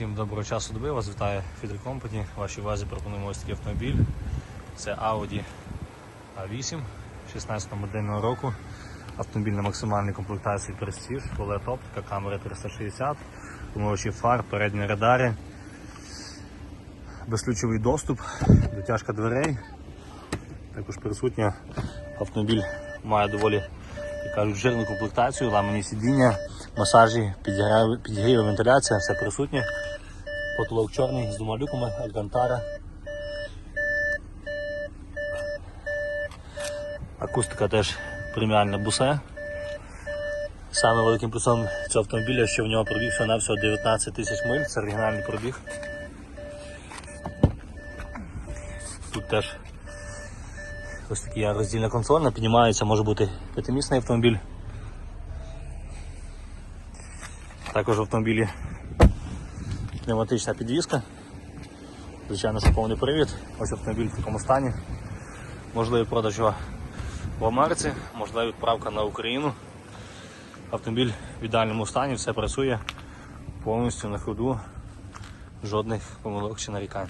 Всім доброго часу доби, вас вітає Фідер Company. Вашій увазі пропонуємо ось такий автомобіль. Це Audi A8 16 модельного року. Автомобіль на максимальній комплектації Prestige, OLED оптика, камера 360, помивачі фар, передні радари, безключовий доступ, дотяжка дверей. Також присутня автомобіль має доволі як кажуть, жирну комплектацію, ламані сидіння, масажі, підігрів, вентиляція, все присутнє. Потолок чорний з двома люками, алькантара. Акустика теж преміальна бусе. Саме великим плюсом цього автомобіля, що в нього пробіг всього навсього 19 тисяч миль, це оригінальний пробіг. Тут теж ось така роздільна консольна, піднімається, може бути п'ятимісний автомобіль. Також в автомобілі пневматична підвізка. Звичайно, що повний привід. Ось автомобіль в такому стані. Можливий продаж в Америці, можлива відправка на Україну. Автомобіль в ідеальному стані, все працює повністю на ходу, жодних помилок чи нарікань.